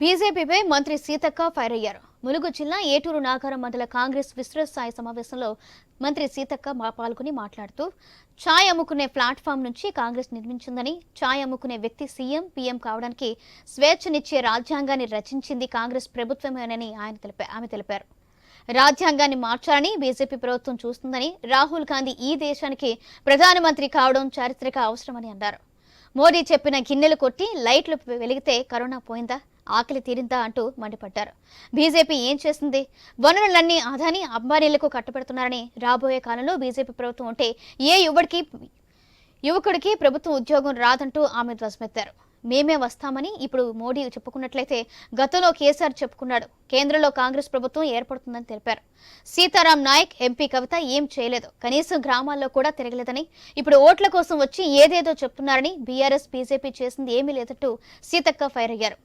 బీజేపీపై మంత్రి సీతక్క ఫైర్ అయ్యారు ములుగు జిల్లా ఏటూరు నాగారం మండల కాంగ్రెస్ విస్తృత స్థాయి సమావేశంలో మంత్రి సీతక్క పాల్గొని మాట్లాడుతూ ఛాయ్ అమ్ముకునే ప్లాట్ఫామ్ నుంచి కాంగ్రెస్ నిర్మించిందని ఛాయ్ అమ్ముకునే వ్యక్తి సీఎం పీఎం కావడానికి స్వేచ్ఛనిచ్చే రాజ్యాంగాన్ని రచించింది కాంగ్రెస్ ప్రభుత్వమేనని ఆయన తెలిపా ఆమె తెలిపారు. రాజ్యాంగాన్ని మార్చాలని బీజేపీ ప్రభుత్వం చూస్తుందని రాహుల్ గాంధీ ఈ దేశానికి ప్రధానమంత్రి కావడం చారిత్రక అవసరమని అన్నారు. మోడీ చెప్పిన గిన్నెలు కొట్టి లైట్లు వెలిగితే కరోనా పోయిందా? ఆకలి తీరిందా అంటూ మండిపడ్డారు. బీజేపీ ఏం చేస్తుంది? వనరులన్నీ అదాని అంబానీలకు కట్టబెడుతున్నారని రాబోయే కాలంలో బీజేపీ ప్రభుత్వం ఉంటే ఏ యువడికి యువకుడికి ప్రభుత్వం ఉద్యోగం రాదంటూ ఆమె ధ్వజమెత్తారు. మేమే వస్తామని ఇప్పుడు మోడీ చెప్పుకున్నట్లయితే గతంలో కేసీఆర్ చెప్పుకున్నాడు. కేంద్రంలో కాంగ్రెస్ ప్రభుత్వం ఏర్పడుతుందని తెలిపారు. సీతారాం నాయక్ ఎంపీ కవిత ఏం చేయలేదు. కనీసం గ్రామాల్లో కూడా తిరగలేదని ఇప్పుడు ఓట్ల కోసం వచ్చి ఏదేదో చెప్తున్నారని బీఆర్ఎస్ బీజేపీ చేసింది ఏమీ లేదంటూ సీతక్క ఫైర్ అయ్యారు.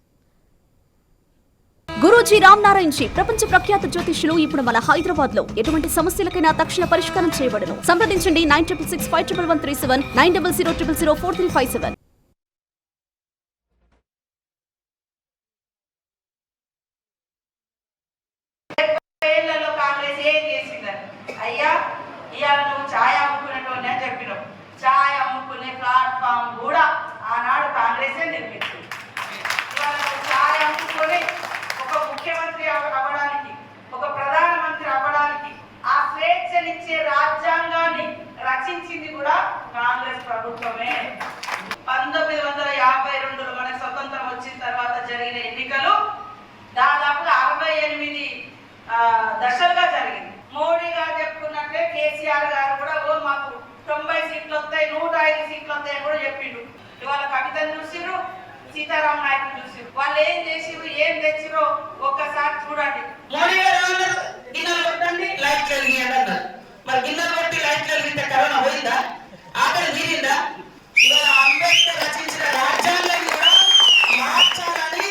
గురూజీ రామ్ నారాయణ్ జీ ప్రపంచ ప్రఖ్యాత జ్యోతిష్యులు ఇప్పుడు మన హైదరాబాద్లో ఎటువంటి సమస్యలకైనా తక్షణ పరిష్కారం చేయబడను. సంప్రదించండి nine triple six five triple one three seven nine double zero triple zero four three five seven. అయ్యా ఇవాళ నువ్వు ఛాయ్ అమ్ముకునేటోని అని చెప్పినావు. ఛాయ్ అమ్ముకునే ప్లాట్ఫామ్ కూడా ఆనాడు కాంగ్రెసే నిర్మించింది ఇవాళ నువ్వు ఛాయ్ అమ్ముకొని ఒక ముఖ్యమంత్రి అవ- అవ్వడానికి ఒక ప్రధానమంత్రి అవ్వడానికి ఆ స్వేచ్ఛనిచ్చే రాజ్యాంగాన్ని రచించింది కూడా కాంగ్రెస్ ప్రభుత్వమే. పంతొమ్మిది వందల యాభై రెండులో మనకు స్వతంత్రం వచ్చిన తర్వాత జరిగిన ఎన్నికలు దాదాపుగా అరవై ఎనిమిది దశలుగా జరిగింది. మోడీ గారు చెప్పుకున్నట్లే కేసీఆర్ గారు కూడా ఓ మాకు తొంభై సీట్లు వస్తాయి నూట ఐదు సీట్లు వస్తాయని కూడా చెప్పిండు. ఇవాళ కవితను చూసిర్రు సీతారాం నాయకుని చూసిర్రు. వాళ్ళు ఏం చేసి ఏం తెచ్చిరో ఒక్కసారి చూడండి. మోడీ గారు ఏమన్నారు? గిన్నెలు కొట్టండి లైట్లు వెలిగియండి అన్నారు. మరి గిన్నెలు కొట్టి లైట్లు వెలిగితే కరోనా పోయిందా? ఆకలి తీరిందా? ఇవాళ అంబేద్కర్ రచించిన రాజ్యాంగాన్ని కూడా మార్చాలని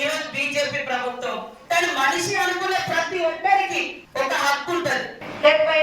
ఈరోజు బీజేపీ ప్రభుత్వం. కానీ మనిషి అనుకునే ప్రతి ఒక్కరికి ఒక హక్కు ఉంటది. డెబ్బై